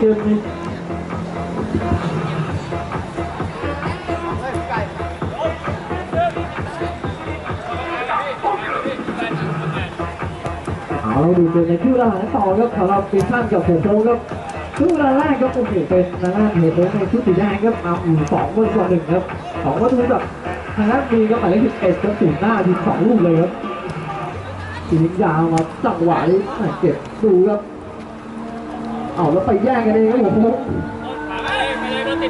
เอาลูกเกมเอาดูเกมในชื่อเวลาหลังต่อครับสำหรับทีมชาติกับเซโซครับช่วงเวลาแรกครับโอ้โหเป็นทางด้านเฮเบในชุดสีแดงครับนำอยู่สองบนต่อหนึ่งครับสองประตูกับทางด้านมีครับหมายเลขสิบเอ็ดครับสูงหน้าทีสองลูกเลยครับทีมยาวมาจังหวะนี้เก็บดูครับ เอาแล้วไปแย่งกันเองครับผม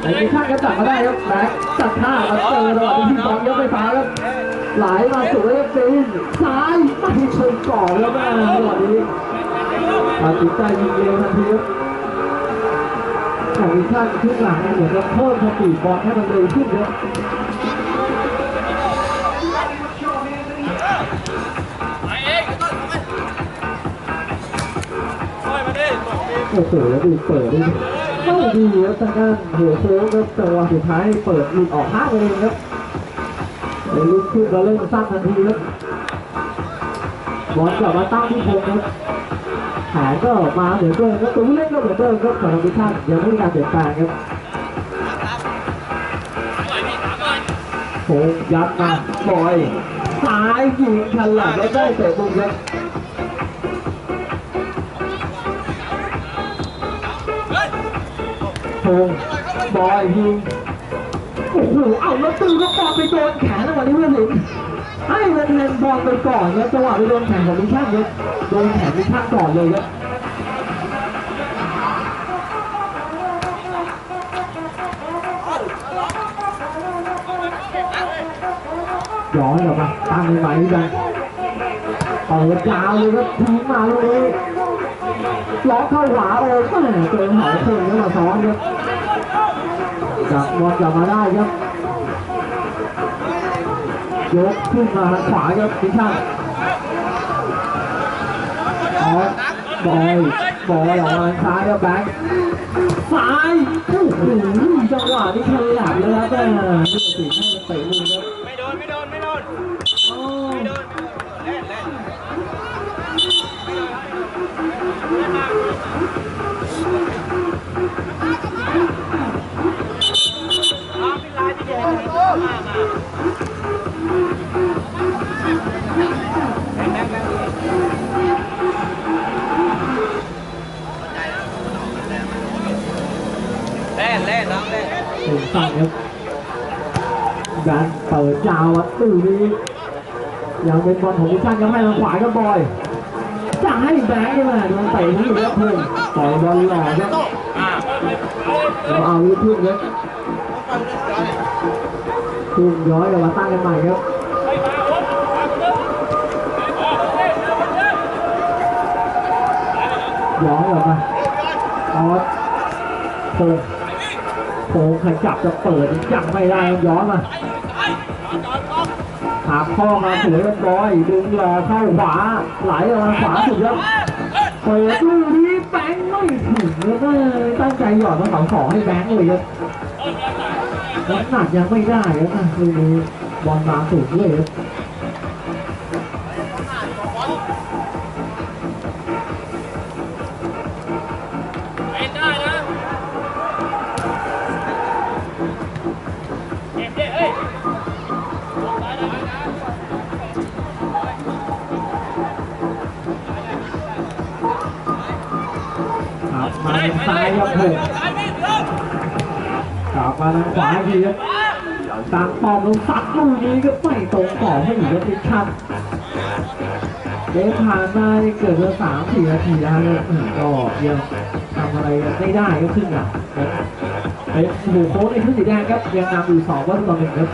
ไอ้ทีมชาติก็จับมาได้ครับแบ็คจัดท่ามาเจอระหว่างที่บอลยกไฟฟ้าครับหลายมาสวยครับเซนซ้ายไม่ชนก่อนแล้วแม่จังหวะนี้ตัดสินใจยิงเร็วทันทีครับของทีมชาติชุดหลังเหมือนจะเพิ่มสปีดบอลให้มันเร็วขึ้นครับ โอ้โหแล้วดูเปิดดิไม่ดีครับทางด้านหัวโค้งครับจังหวะสุดท้ายเปิดหลุดออกห้างเองครับเลยลุกขึ้นแล้วเล่นสั้นทันทีครับบอลกลับมาตั้งที่พงครับแผนก็มาเหมือนเดิมครับตัวผู้เล่นก็เหมือนเดิมครับสำหรับทุกท่านยังไม่มีการเปลี่ยนแปลงครับโค้งยัดมาบอยซ้ายยิงฉลับแล้วได้เตะมุมครับ งบอยยิงโอ้โหเอาแล้วตือก็บอลไปโดนแขนแล้ววันนี้เพื่อนเห็นให้มันแทนบอลไปก่อนครับจังหวะไปโดนแขนของมิชชั่นครับโดนแขนมิชชั่นก่อนเลยครับย้อนกลับมาตั้งใหม่ๆกันเปิดยาวเลยครับทิ้งมาเลย ล็อกเข้าขวาโอ้แม่เจอหายคนแล้วมาซ้อนครับจับบอลกลับมาได้ครับยกขึ้นมาทางขวาครับทิชาติออสบอยบอยออกมาซ้ายครับแบ็คซ้ายโอ้โหจังหวะนี้ฉลับเลยครับแม่นี่สีให้เตะมือครับไม่โดนไม่โดนไม่โดน เล่นเล่นน้องเล่นถึงสั่งครับการเปิดยาวอะตู้นี้ยังเป็นบอลของทิชาติยังให้ทางขวาครับอย ให้แบงค์ขึ้นมาโดนเตะที่อยู่ครับเพื่อนปล่อยบอลหล่อครับเราเอาลูกทุ่งครับทุ่งย้อยกลับมาตั้งกันใหม่ครับย้อนกลับมาออสโผล่โผล่ขยับจะเปิดยังไม่ได้ย้อนมา หาข้อมาสวยเรียบอยดึงรอเข้าขวาไหลออกมาขวาสุดยอดเปิดลูกนี้แบงค์ไม่ถึงแล้วก็ตั้งใจหยอดมาสองสองให้แบงค์เลยครับน้ำหนักยังไม่ได้ครับนะคือบอลมาสูงเลยครับ มาทางขวาทีครับตามปอมลงซัดลูกนี้ก็ไม่ตรงต่อให้อีกครับทิชชั่นเดฟผ่านมาเกิดมาสามสี่นาทีแล้วก็ยังทำอะไรไม่ได้ก็ขึ้นหลังครับไอ้หมูโค้งในชุดสีแดงครับยังนำอยู่สองวัตต่อหนึ่งครับ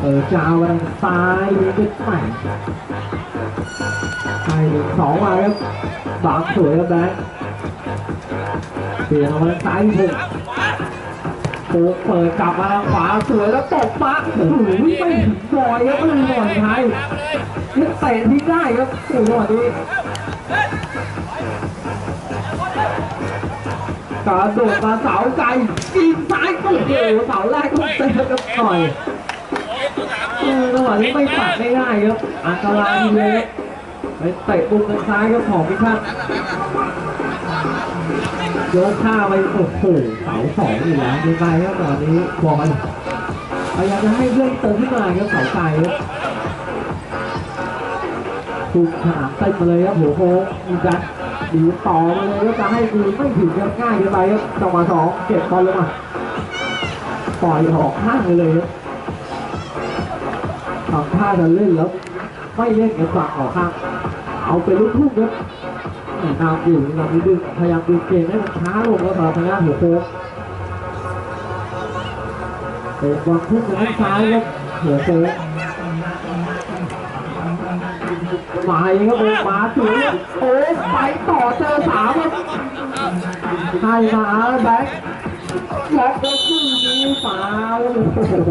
เออจาวทางซ้ายนี่ก็ใหม่ใช่หนึ่งสองมาครับบางสวยครับแบงค์เปลี่ยนออกมาทางซ้ายที่ผม โอ้เปิดกลับมาทางขวาสวยแล้วตบมาโอ้โหไม่ถึงบอยครับไม่ถึงบอยไทยนี่เตะทิ้งได้ครับโอ้โหวันนี้การโดดมาเสาไกลยิงซ้ายโอ้โหเสาแรกต้องเตะกับหน่อยเออจังหวะนี้ไม่ปัดไม่ได้ครับอันตรายเดีย ไปเตะมุมทางซ้ายครับของพิชาตโยกข้าไปโอ้โหเสาสองอีกแล้วยังไงครับตอนนี้บอลพยายามจะให้เพื่อนเติมขึ้นมาครับเสาไกลครับถูกสนาเต็มมาเลยครับหัวโค้งมีจัดดีต่อมาเลยก็จะให้ดีไม่ถึงครับง่ายเกินไปครับจังหวะสองเก็บบอลลงมาปล่อยออกข้างไปเลยครับทำท่าจะเล่นแล้วไม่เล่นกับฝั่งออกข้าง เอาเป็นลูกทุ่งครับนำอยู่นำดึงพยายามดึงเกมให้มันช้าลงแล้วสำหรับทางด้านหัวโค้งเป็นบอลพุ่งทางซ้ายครับหัวโค้งหมาเองครับโอ้มาสวยโอ้ไปต่อเจอสามครับให้มาแบ็คล็อกแล้วคู่นี้ฟาวโอ้โห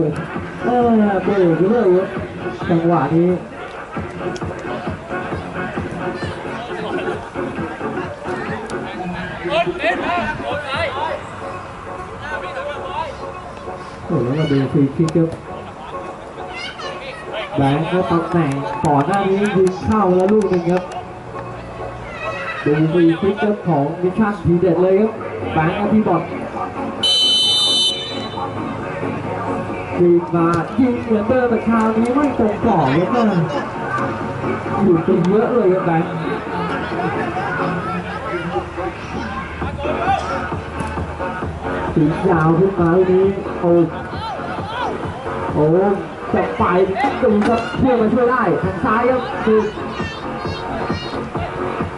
เออเบรกเลยจังหวะนี้ มาดูฟรีคิกครับแบงค์ก็ตำแหน่งก่อหน้านี้ยิงเข้าแล้วลูกหนึ่งครับดูฟรีคิกครับของมิชชั่นทีเด็ดเลยครับแบงค์กับพี่บอลยิงมายิงเหมือนเดิมแต่คราวนี้ไม่ตรงกรอบครับนะอยู่ไปเยอะเลยครับแบงค์สียาวขึ้นมาลูกนี้โอ้ โอ้จะไปดูครับเพื่อมาช่วยได้ทางซ้ายครับคือ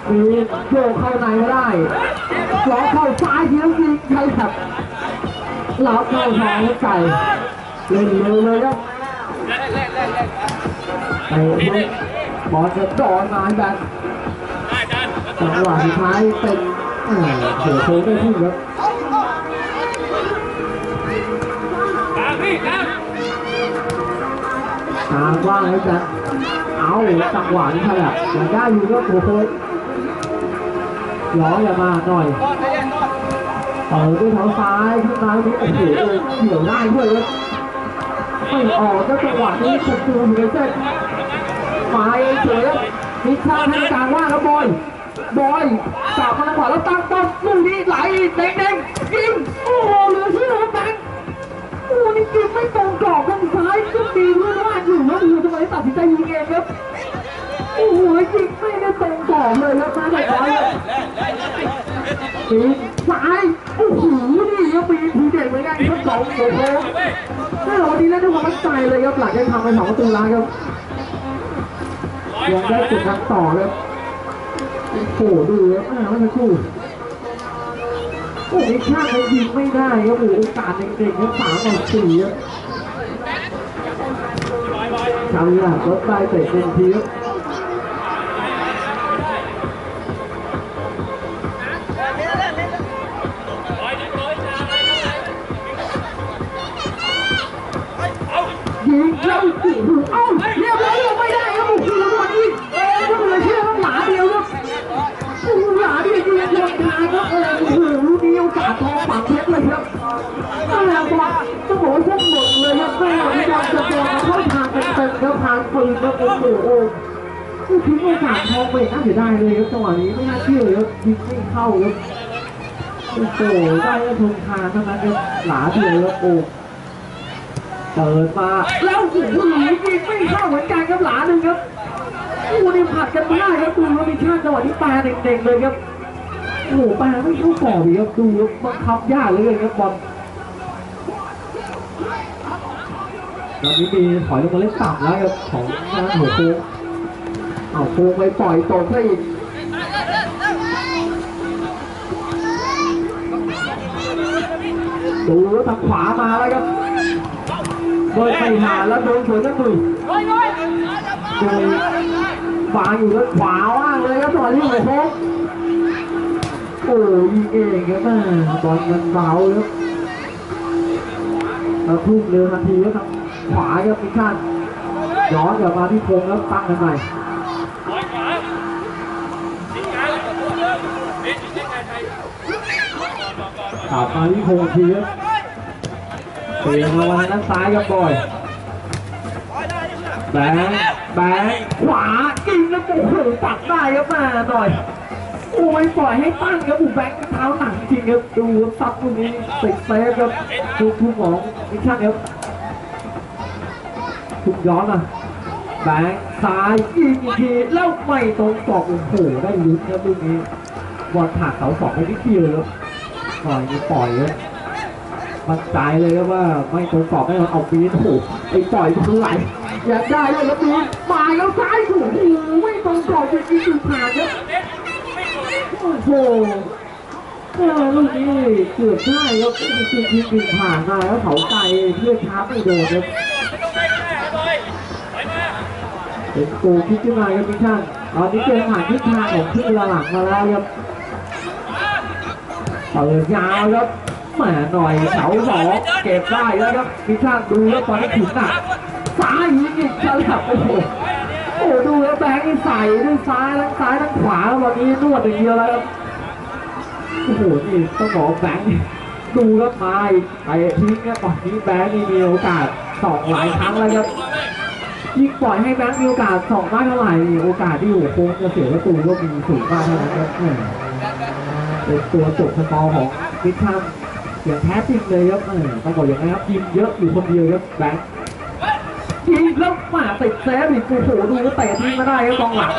มีโยกเข้าในไม่ได้ล็อกเข้าซ้ายทีแล้วยิงใช่ครับล็อกเข้าทางแล้วใส่เล่นเร็วเลยครับเล่นเล่นเล่นเล่นไปบอลจะดอนมาแบบจังหวะสุดท้ายเป็นเสือโค้งได้ขึ้นครับางกว่างแล้วจะเอาจังหวะนี้ขนาดยังได้อยู่ก็โอ้โหย้ออย่ามาหน่อยก้ออนเปิดด้วยเท้าซ้ายขึ้นมานี่โอ้โหเกี่ยวได้ด้วยครับไม่ออกก็จังหวะนี้สุดตัวอยู่ในเส้นมาเองเฉยครับมิชชั่นให้กลางว่าแล้วบอยบอยกลับมาขวาแล้วตั้งต้นลูกนี้ไหลเด้งเด้งยิงโอ้โหเหลือเชื่อ ครับแบงค์โอ้นี่ยิงไม่ตรงกรอบทางซ้ายก็ดีเพื่อนว่าอยู่แล้วอยู่ทำไมตัดสินใจยิงเองครับโอ้โหยิงไม่ได้ตรงกรอบเลยครับมาได้ร้อยปีนซ้ายโอ้โหนี่ครับปีนทีเด็ดเหมือนกันครับสองโอ้โหแม่วันนี้เล่นด้วยความมั่นใจเลยครับหลังจากทำไปสองประตูแล้วครับยังได้กดดันต่อครับโอ้โหดูครับอ่าเมื่อสักครู่ โอ้โหข้างเขายิงไม่ได้ครับโอ้โหโอกาสเด็กๆครับสามต่อสี่ครับชาวอีหร่านรถไฟเตะเต็มทีครับ ฝืนครับโอ้โหโอ้โหทิ้งโอกาสทองไปน่าเสียดายเลยครับจังหวะนี้ไม่น่าเชื่อเลยครับยิงไม่เข้าครับโอ้โหได้ก็ทงทาเท่านั้นครับหลาเดียวครับโอ้เปิดมาแล้วโอ้โหยิงไม่เข้าเหมือนกันครับหลาหนึ่งครับโอ้โหนี่ผัดกันไม่ได้ครับดูแล้วมีชาติจังหวะนี้ปลาเด็กๆเลยครับโอ้โหปลาไม่เข้ากรอบอีกครับดูครับบังคับยากเลยครับบอล ตอนนี้มีถอยลงมาเล่นต่ำแล้วครับของทางหัวโค้งเอาโค้งไปปล่อยตกซะอีกดูแล้วทางขวามาแล้วครับโดยไปหาแล้วโดนสวนนักมือร้อยโดยฟางอยู่แล้วขวาว่างเลยครับตอนที่หัวโค้งโอ้ยิงเองครับแม่บอลมันเบาครับแล้วทุ่มเร็วทันทีครับ ขวาครับมิชชั่นย้อนกลับมาที่โค้งแล้วตั้งกันใหม่ขับมานใครกลับมาที่โค้งทีครับเปลี่ยนมาวันด้านซ้ายครับบอยแบงค์แบงขวายิงแล้วโอ้โหปักได้ครับม่หน่อยโอ้ยปล่อยให้ตั้งครับอูแบงค์เท้าหนักจริงครับดูซับตรงนี้ติดเซฟครับดูทุกของมิชชั่นครับ ทุกย้อนอะแบงค์ซ้ายยิงอีกทีแล้วไม่ตรงตอกโอ้โหได้ลุ้นครับลูกนี้บอลผ่านเสาสองไปนิดเดียวครับปล่อยนี่ปล่อยครับมั่นใจเลยครับว่าไม่ตรงตอกไม่เอาปีนโอ้โหไอ้ปล่อยมันไหลอยากได้เลยแล้วปีนมาแล้วซ้ายโอ้โหไม่ตรงตอกจริงๆอยู่ผ่านครับเด็กไม่กดโอ้โหเออลูกนี้เกือบได้แล้วคือคือคือคือผ่านมาแล้วเขาไกลเพื่อช้าไม่โดนครับ เป็นโกคิดขึ้นมาครับพี่ช่างตอนนี้เกมผ่านทิศทางของขึ้นละหลังมาแล้วครับเปิดยาวครับแหมหน่อยเสาสองเก็บได้แล้วครับพี่ช่างดูแล้วตอนนี้ถึงหนักซ้ายยิงอีกฉลับโอ้โหโอ้โหดูแล้วแบงค์นี่ใส่ด้วยซ้ายทั้งซ้ายทั้งขวาแล้ววันนี้นวดอย่างเดียวแล้วครับโอ้โหนี่ต้องบอกแบงค์ดูครับมาไปทิ้งครับตอนนี้แบงค์นี่มีโอกาสสองหลายครั้งแล้วครับ ยิ่งปล่อยให้แบงค์มีโอกาสสองมากเท่าไหร่โอกาสที่หัวโค้งจะเสียประตูก็มีสูงมากเท่านั้นครับแหม่เป็นตัวจบสกอร์ของมิทัมอย่างแท้จริงเลยครับแหม่ต้องบอกอย่างนี้ครับยิงเยอะอยู่คนเดียวครับแบงค์ยิงแล้วหมาติดเซฟอีกโอ้โหดูแล้วเตะทิ้งมาได้ครับกองหลัง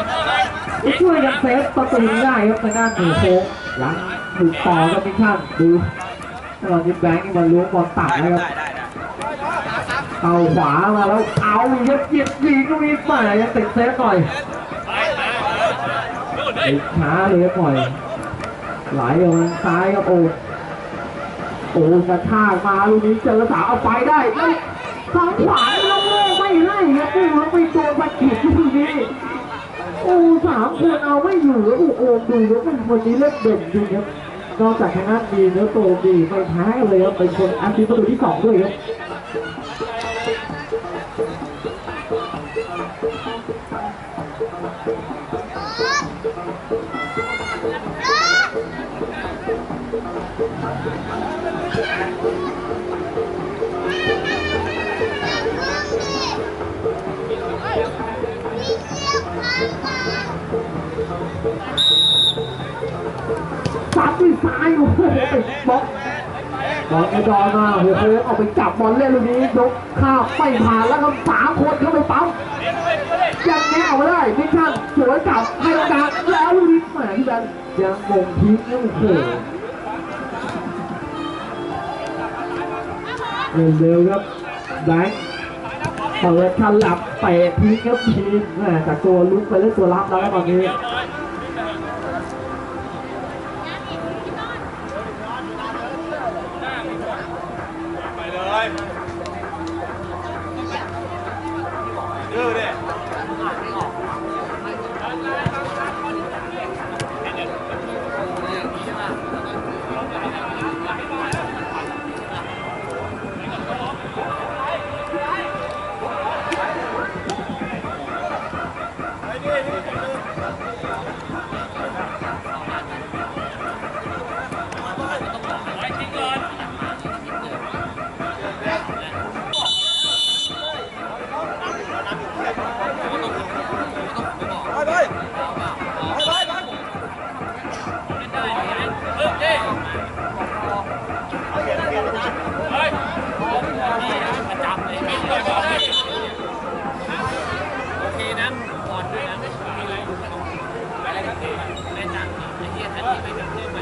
ช่วยกันเซฟประตูได้ครับทางด้านหนูโค้งหลังถูกต่อครับมิชชั่นดูตอนนี้แบงค์มันล้วงบอลตัดนะครับ เอาขวามาแล้วเอาเย็บเย็บยิงก็มีฝ่ายยังติดเซฟหน่อยไปมานู่นเลยช้าเลยครับหน่อยไหลออกมาซ้ายครับโอ้โอ้กระชากมาลูกนี้เจอสาวเอาไปได้แล้วทางขวาล้วโม่ไม่ให้ครับโอ้แล้วไปโดนมาขีดลูกนี้โอ้สามคนเอาไม่อยู่แล้วโอ้โอดูแล้วมันวันนี้เล่นเด่นจริงครับนอกจากทางด้านดีแล้วโตดีไม่แพ้เลยครับเป็นคนอันซีประตูที่สองด้วยครับ ซัดด้วยซ้ายโอ้โหบล็อกบอลไอ้ดอนมาโอ้โหเอาไปจับบอลเล่นลูกนี้ยกข้าไม่ผ่านแล้วครับสามคนเข้าไปปั๊มเลี้ยงด้วยด้วยยังแง่เอาไม่ได้มิชชั่นสวยกลับให้โอกาสแล้วลูกนี้แหมพี่แบนยังมงทิ้งโอ้โหเร็วๆครับแบงค์เปิดฉลับเตะทิ้งครับทีมแหมจากตัวลุกไปเล่นตัวรับแล้วครับตอนนี้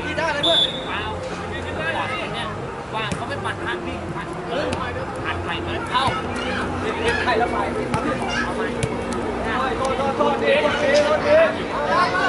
พี่ได้เลยเพื่อนว้าวบอลเนี่ยว่างเขาไม่ปัดทันพี่ปัดเออปัดไปเหมือนเข้าเรียกใครแล้วไปเอาไปโทษโทษโทษดีโทษดีโทษดี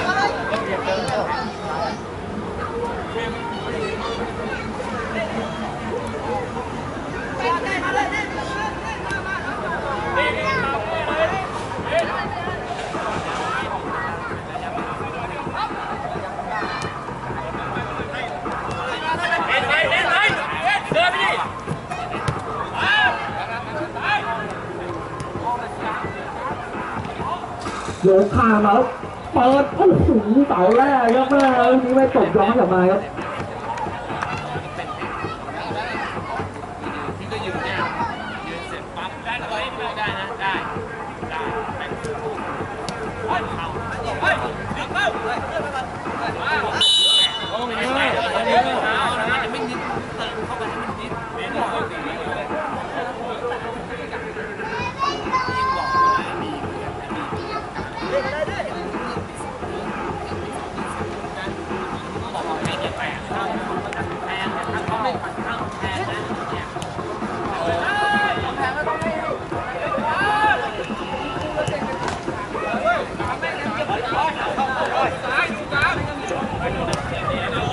โยกข้ามมาแล้วเปิดโอ้โหเสาแรกครับแม่นี้ไม่ตกย้อนกลับมาครับ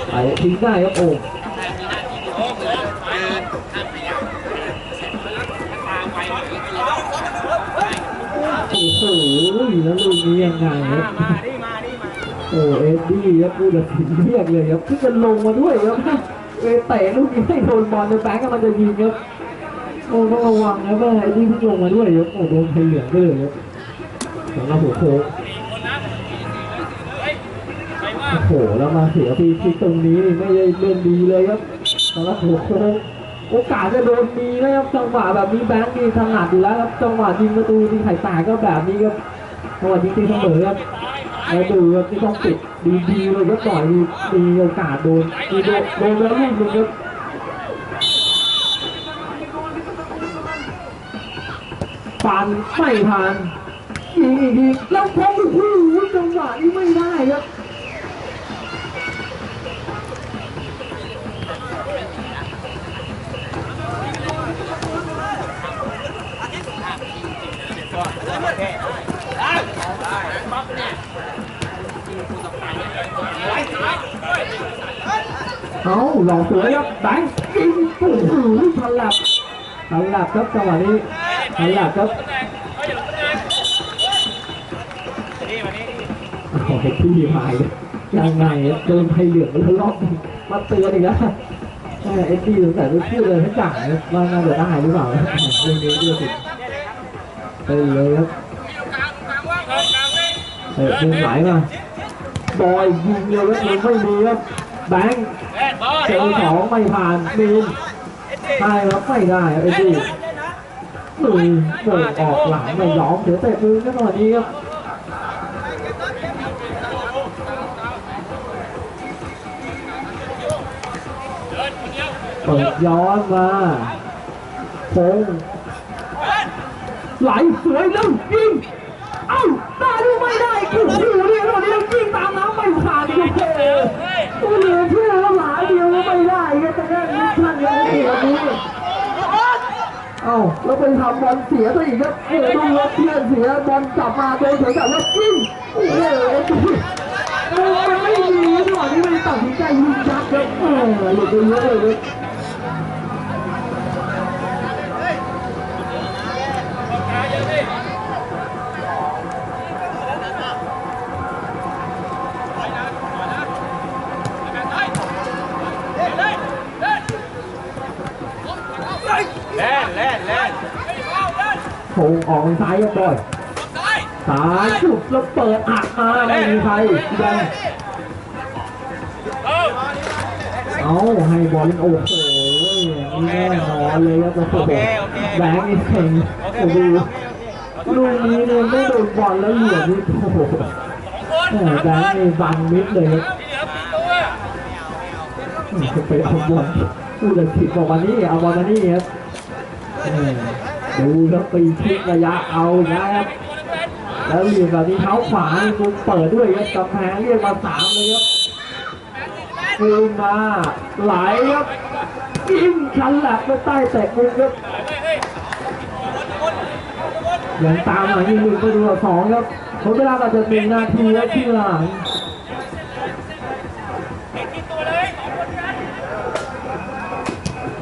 ไปทิ้งได้ครับโอ้โอ้โหแล้วลูกนี้ยังไงครับมาดิมาดิมาโอ้เอ็ดดี้ครับผู้ตัดสินเรียกเลยครับที่จะลงมาด้วยครับเอเตะลูกนี้ให้โดนบอลในแบงก์มันจะยิงครับโอ้ต้องระวังนะว่าเอ็ดดี้เพิ่งลงมาด้วยครับโอ้โดนไทยเหลืองไปเลยครับสำหรับหัวโค้ง แล้วมาเสียฟรีคิกตรงนี้ไม่ได้เล่นดีเลยครับสำหรับหัวโค้งโอกาสจะโดนมีนะครับจังหวะแบบนี้แบงก์มีถนัดอยู่แล้วครับจังหวะยิงประตูที่ไข่แตกก็แบบนี้ครับจังหวะยิงตีเสมอครับแล้วดูครับที่ต้องปิดดีๆเลยก็ต่อยมีมีโอกาสโดนมีโดนโดนแล้วลูกนึงครับปันไม่ทันยิงอีกแล้วพงโอ้โหจังหวะนี้ไม่ได้ครับ เอาหลอกสวยครับแบงค์ยิงโอ้โหฉลับฉลับครับจังหวะนี้ฉลับครับขอย่าหลงตำแหน่งโอ้โหพี่พายยังไงเดินไทยเหลืองแล้วรอบนี้มาเตือนอีกแล้วแม่เอ็ดดี้สงสัยไม่พูดเลยให้จ่ายว่าน่าจะได้หรือเปล่าเรื่องนี้เรื่องผิเป็นเลยครับ มุมไหลมาบอยยิงเลยครับมันไม่มีครับแบงค์เจอสองไม่ผ่านมีนใช่ครับไม่ได้ครับเอ็ดดี้หนึ่งเปิดออกหลังไม่ยอมเสียวเตะมือก็ตอนนี้ครับเปิดย้อนมาโค้งไหลสวยแล้วยิง เอ้าได้หรือไม่ได้โอ้โหเนี่ยตอนนี้ยิงตามน้ำไม่ผ่านโอ้โหเฮ้ยโอ้โหเพื่อนแล้วหลาเดียวไม่ได้ครับแต่แค่นี้ท่านยังไม่เห็นแบบนี้เอ้าแล้วไปทำบอลเสียซะอีกครับโอ้โหดูว่าเพื่อนเสียบอลกลับมาโดนเสียแต่ว่ายิงโอ้โหมันไม่ดีจังหวะนี้ไม่ตัดสินใจยิงยัดครับเออหลุดไปเยอะเลย เล่นเล่นเล่นโงออกซ้ายยังบ่อยซ้ายจุดแล้วเปิดอัดมาไม่มีใครยังเออเอาให้บอลโอ้โหนี่แน่นอนเลยครับโอ้โหแบงค์นี่เก่งโอ้โหลูกนี้เนี่ยไม่โดนบอลแล้วเหลี่ยมนี่โอ้โหสองคนแหมแบงค์นี่บังมิดเลยครับที่เหลือปีตัวจะไปเอาบอลพูดเลยผิดบอกมานี่เอาบอลมานี่ครับแหม ดูแล้วปีชิกระยะเอายาครับแล้วเหลี่ยมแบบนี้เท้าขวานี่มุเปิดด้วยครับกำแพงเรียกมาสามเลยครับคืนมาไหลครับยิงชันหลักไปใต้เตะมุมครับยังตามหลังอีกหนึ่งประตูสองครับผมเวลาเราจะหนึ่งนาทีแล้วที่หลัง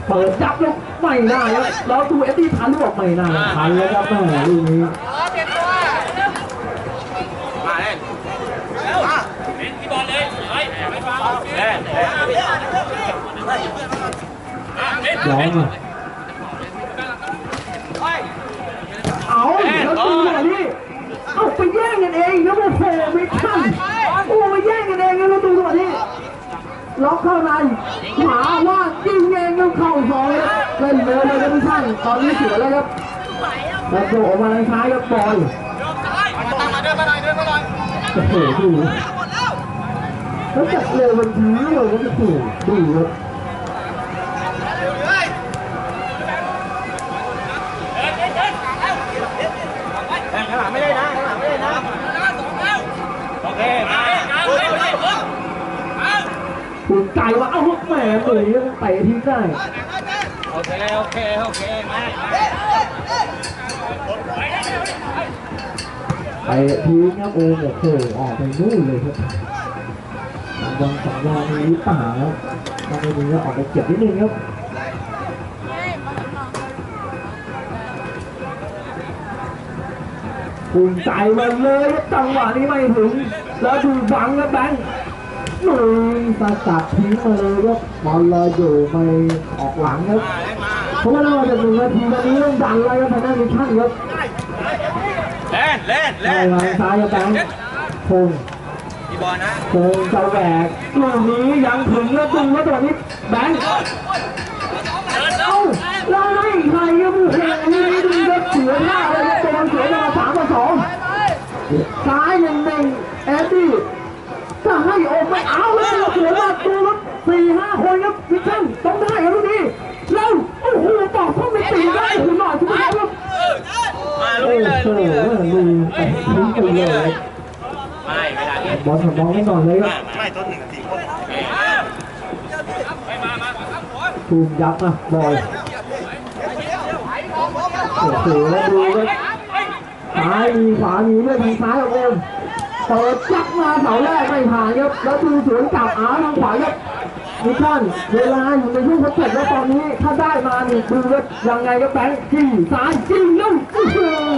เปิดจับล้ว ไม่ได้ครับแล้วดูเอ็ดดี้ทันหรือเปล่าไม่น่าทันแล้วครับแม่ลูกนี้มาเล่นเป็นที่บอลเลยเฮ้ยไม่ฟังเล่นเล่นย้อนมาเอาแล้วตีแบบนี้เอาไปแย่งกันเองแล้วโอ้โหไม่ทันโอ้ไปแย่งกันเองแล้วดูตัวนี้ล็อกเข้าในขวาว่างยิงเองแล้วเข้าซอย เล่นเลยเลยครับทุกท่านตอนนี้เสียแล้วครับแล้วโผล่ออกมาทางซ้ายครับบอลมาเดินมาหน่อยเดินมาหน่อยโอ้โหดูแล้วจับเร็วมันช้าเลยครับโอ้โหดูครับข้างหลังไม่ได้นะข้างหลังไม่ได้นะโอเคมาคุณใจว่าเอ้าแหมเหมือนยังเตะทิ้งได้โอ เคโอเคโอเคมาไปทิ้งครับโอ้โหออกไปนู่นเลยครับบอลสองยางมีหรือเปล่าครับถ้าไม่มีก็ออกไปเก็บนิดนึงครับภูมิใจมันเลยครับจังหวะนี้ไม่ถึง แล้วดูบังครับแบงค์หนึ่งสกัดทิ้งมาเลยครับบอลลอยอยู่ไม่ออกหลังครับ เพราะว่าเราจะหนึ่งนาทีตอนนี้ต้องดันเลยครับทางด้านมิชชั่นครับเล่นเล่นได้เล่นวางซ้ายครับแบงค์พงมีบอลนะพงจะแหวกลูกนี้ยังถึงแล้วดึงแล้วตอนนี้แบงค์เอ้าแล้วให้ใครครับโอ้โหนี่ดูครับเสียหน้าเลยครับตัวเสียมาสามต่อสองซ้ายยังหนึ่งแอดดี้จะให้ออกไม่เอาเลยเสียหน้าตัวครับ สี่ห้าคนครับมิชชั่นต้องได้ครับลูกนี้แล้วโอ้โหต่อเข้าไปตีได้โอ้โหหน่อยทุกคนครับมาลุโอ้ยเลยโหลุยเลยลุยไปทิ้งไปเลยไม่เวลานี้บอลสำรองไว้ก่อนเลยครับไม่ต้นหนึ่งนาทีไม่มามาครับผมภูมิยับอะบอยโอ้โหแล้วดูครับซ้ายมีขวามีเลือดทางซ้ายของเอ็มเปิดจักมาเสาแรกไม่ผ่านครับแล้วดูสวนกลับอาทางขวาครับ มิชชั่นเวลาอยู่ในช่วงทดสอบแล้วตอนนี้ถ้าได้มานี่ดูครับยังไงก็แบงค์จี้ซ้ายจี้ลุ่มอื้อหือ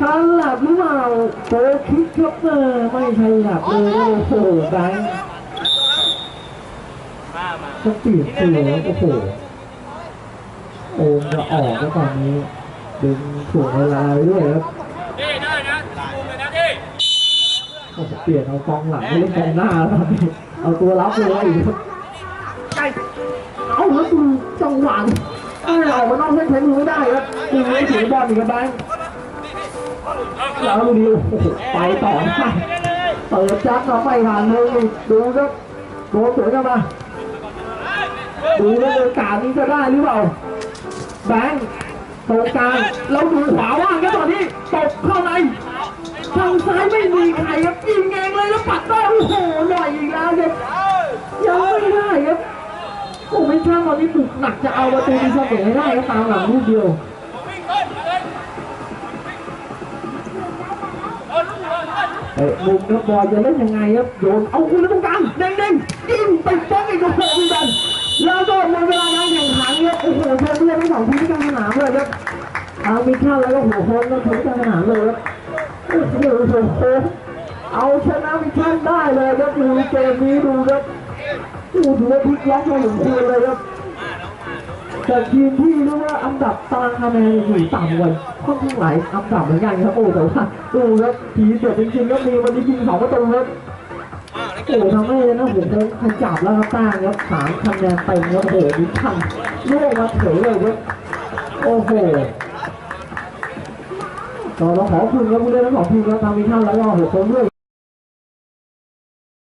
ฉลับหรือเปล่าโคคิกครับเออไม่ฉลับเลยโอ้โหแบงค์มามาก็เปลี่ยนตัวโอ้โหโอมจะออกแล้วตอนนี้ดึงถ่วงเวลาไปด้วยครับนี่ได้นะมุมเลยนะที่โอ้โหเปลี่ยนเอากองหลังไม่เล่นกองหน้าแล้วเอาตัวรับเลยครับใก เอาแล้วดูจังหวะเออออกมานอกเส้นใช้มือไม่ได้ครับดูไม่ถึงบอลอีกครับแบงค์แล้วลูกนี้โอ้โหไปต่อได้เปิดจัดเราไม่ผ่านเลยดูครับโดนสวนเข้ามาดูว่าโอกาสนี้จะได้หรือเปล่าแบงค์ตรงกลางเราดูขวาว่างครับตอนนี้ตบเข้าในทางซ้ายไม่มีใครครับยิงเองเลยแล้วปัดได้โอ้โหหน่อยอีกแล้วครับยังไม่ได้ครับ โอ้ไม่ช่างตอนนี้ปลุกหนักจะเอาประตูที่เสมอให้ได้ครับตามหลังลูกเดียววิ่งต้นมาเอ้มุมครับบอลจะเล่นยังไงครับโยนเอาคุณแล้วตรงกลางเด้งๆยิงไปป้องอีกโอ้โหคุณดันแล้วก็หมดเวลาการแข่งขันครับโอ้โหเพื่อนเพื่อนทั้งสองทีมที่กลางสนามเลยครับเอามิเข้าแล้วก็หัวโค้งก็ถึงกลางสนามเลยครับโอ้โหเอาชนะมิชชั่นได้เลยครับดูเกมนี้ดูครับ ดูถือว่าพลิกล็อกมาสมควรเลยครับจากทีมที่เรียกว่าอันดับตารางคะแนนอยู่ต่ำกว่าค่อนข้างหลายอันดับเหมือนกันครับโอ้แต่ว่าดูครับทีเด็ดจริงๆก็มีวันนี้ยิงสองประตูครับโอ้ทำให้นะผมจะขจับแล้วครับต้าครับสามคะแนนเต็มครับโอ้โหมิฉันโล่มาเฉยเลยครับโอ้โหก็ต้องขอคุณครับผู้เล่นทั้งสองทีมครับทางมิชชั่นแล้วก็หัวค้งด้วย